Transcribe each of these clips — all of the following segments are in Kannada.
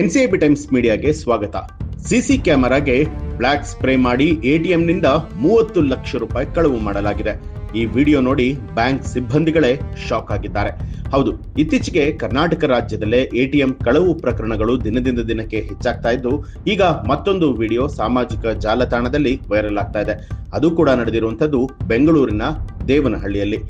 ಎನ್ಸಿಐಬಿ ಟೈಮ್ಸ್ ಮೀಡಿಯಾಗೆ ಸ್ವಾಗತ. ಸಿಸಿ ಕ್ಯಾಮೆರಾಗೆ ಬ್ಲಾಕ್ ಸ್ಪ್ರೇ ಮಾಡಿ ಎಟಿಎಂನಿಂದ ಮೂವತ್ತು ಲಕ್ಷ ರೂಪಾಯಿ ಕಳವು ಮಾಡಲಾಗಿದೆ. ಈ ವಿಡಿಯೋ ನೋಡಿ ಬ್ಯಾಂಕ್ ಸಿಬ್ಬಂದಿಗಳೇ ಶಾಕ್ ಆಗಿದ್ದಾರೆ. ಹೌದು, ಇತ್ತೀಚೆಗೆ ಕರ್ನಾಟಕ ರಾಜ್ಯದಲ್ಲೇ ಎಟಿಎಂ ಕಳವು ಪ್ರಕರಣಗಳು ದಿನದಿಂದ ದಿನಕ್ಕೆ ಹೆಚ್ಚಾಗ್ತಾ ಇದ್ದು, ಈಗ ಮತ್ತೊಂದು ವಿಡಿಯೋ ಸಾಮಾಜಿಕ ಜಾಲತಾಣದಲ್ಲಿ ವೈರಲ್ ಆಗ್ತಾ ಇದೆ. ಅದು ಕೂಡ ನಡೆದಿರುವಂತದ್ದು ಬೆಂಗಳೂರಿನ ದೇವನಹಳ್ಳಿಯಲ್ಲಿ.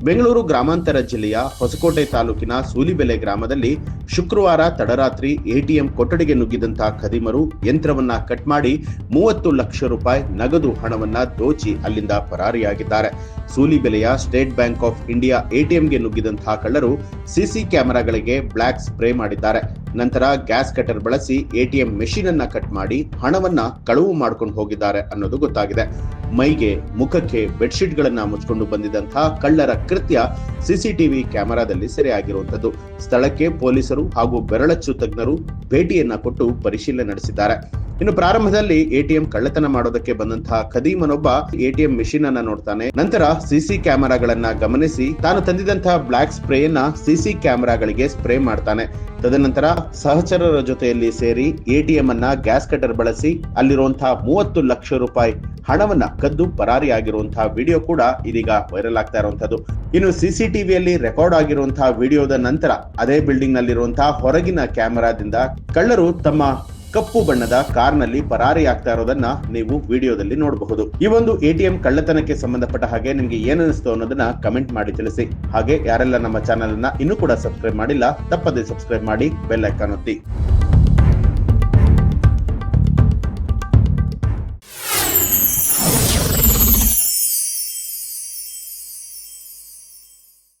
ಬೆಂಗಳೂರು ಗ್ರಾಮಾಂತರ ಜಿಲ್ಲೆಯ ಹೊಸಕೋಟೆ ತಾಲೂಕಿನ ಸೂಲಿಬೆಲೆ ಗ್ರಾಮದಲ್ಲಿ ಶುಕ್ರವಾರ ತಡರಾತ್ರಿ ಎಟಿಎಂ ಕೊಠಡಿಗೆ ನುಗ್ಗಿದಂತಹ ಖದಿಮರು ಯಂತ್ರವನ್ನ ಕಟ್ ಮಾಡಿ ಮೂವತ್ತು ಲಕ್ಷ ರೂಪಾಯಿ ನಗದು ಹಣವನ್ನ ದೋಚಿ ಅಲ್ಲಿಂದ ಪರಾರಿಯಾಗಿದ್ದಾರೆ. ಸೂಲಿಬೆಲೆಯ ಸ್ಟೇಟ್ ಬ್ಯಾಂಕ್ ಆಫ್ ಇಂಡಿಯಾ ಎಟಿಎಂಗೆ ನುಗ್ಗಿದಂತಹ ಕಳ್ಳರು ಸಿಸಿ ಕ್ಯಾಮೆರಾಗಳಿಗೆ ಬ್ಲಾಕ್ ಸ್ಪ್ರೇ ಮಾಡಿದ್ದಾರೆ. ನಂತರ ಗ್ಯಾಸ್ ಕಟರ್ ಬಳಸಿ ಎಟಿಎಂ ಮೆಷಿನ್ ಅನ್ನ ಕಟ್ ಮಾಡಿ ಹಣವನ್ನ ಕಳವು ಮಾಡ್ಕೊಂಡು ಹೋಗಿದ್ದಾರೆ ಅನ್ನೋದು ಗೊತ್ತಾಗಿದೆ. ಮೈಗೆ, ಮುಖಕ್ಕೆ ಬೆಡ್ಶೀಟ್ ಗಳನ್ನ ಮುಚ್ಕೊಂಡು ಬಂದಿದ್ದಂತಹ ಕಳ್ಳರ ಕೃತ್ಯ ಸಿಸಿಟಿವಿ ಕ್ಯಾಮೆರಾದಲ್ಲಿ ಸೆರೆಯಾಗಿರುವಂತದ್ದು ಸ್ಥಳಕ್ಕೆ ಪೊಲೀಸರು ಹಾಗೂ ಬೆರಳಚ್ಚು ತಜ್ಞರು ಭೇಟಿಯನ್ನ ಕೊಟ್ಟು ಪರಿಶೀಲನೆ ನಡೆಸಿದ್ದಾರೆ. ಇನ್ನು ಪ್ರಾರಂಭದಲ್ಲಿ ಎಟಿಎಂ ಕಳ್ಳತನ ಮಾಡೋದಕ್ಕೆ ಬಂದಂತಹ ಖದೀಮನೊಬ್ಬ ಎಟಿಎಂ ಮೆಷಿನ್ ಅನ್ನ ನೋಡ್ತಾನೆ. ನಂತರ ಸಿಸಿ ಕ್ಯಾಮೆರಾಗಳನ್ನ ಗಮನಿಸಿ ತಾನು ತಂದಿದಂತಹ ಬ್ಲಾಕ್ ಸ್ಪ್ರೇಯನ್ನ ಸಿಸಿ ಕ್ಯಾಮೆರಾಗಳಿಗೆ ಸ್ಪ್ರೇ ಮಾಡ್ತಾನೆ. ತದನಂತರ ಸಹಚರರ ಜೊತೆಯಲ್ಲಿ ಸೇರಿ ಎಟಿಎಂ ಅನ್ನ ಗ್ಯಾಸ್ ಕಟರ್ ಬಳಸಿ ಅಲ್ಲಿರುವಂತಹ ಮೂವತ್ತು ಲಕ್ಷ ರೂಪಾಯಿ ಹಣವನ್ನ ಕದ್ದು ಪರಾರಿ ಪರಾರಿಯಾಗಿರುವಂತಹ ವಿಡಿಯೋ ಕೂಡ ಇದೀಗ ವೈರಲ್ ಆಗ್ತಾ ಇರುವಂತದ್ದು. ಇನ್ನು ಸಿಸಿಟಿವಿಯಲ್ಲಿ ರೆಕಾರ್ಡ್ ಆಗಿರುವಂತಹ ವಿಡಿಯೋದ ನಂತರ ಅದೇ ಬಿಲ್ಡಿಂಗ್ ನಲ್ಲಿರುವಂತಹ ಹೊರಗಿನ ಕ್ಯಾಮೆರಾದಿಂದ ಕಳ್ಳರು ತಮ್ಮ ಕಪ್ಪು ಬಣ್ಣದ ಕಾರ್ನಲ್ಲಿ ಪರಾರಿಯಾಗ್ತಾ ಇರೋದನ್ನ ನೀವು ವಿಡಿಯೋದಲ್ಲಿ ನೋಡಬಹುದು. ಈ ಒಂದು ಎಟಿಎಂ ಕಳ್ಳತನಕ್ಕೆ ಸಂಬಂಧಪಟ್ಟ ಹಾಗೆ ನಿಮ್ಗೆ ಏನಿಸ್ತು ಅನ್ನೋದನ್ನ ಕಮೆಂಟ್ ಮಾಡಿ ತಿಳಿಸಿ. ಹಾಗೆ ಯಾರೆಲ್ಲ ನಮ್ಮ ಚಾನೆಲ್ ಅನ್ನ ಇನ್ನೂ ಕೂಡ ಸಬ್ಸ್ಕ್ರೈಬ್ ಮಾಡಿಲ್ಲ, ತಪ್ಪದೇ ಸಬ್ಸ್ಕ್ರೈಬ್ ಮಾಡಿ ಬೆಲ್ ಐಕಾನ್ ಒತ್ತಿ.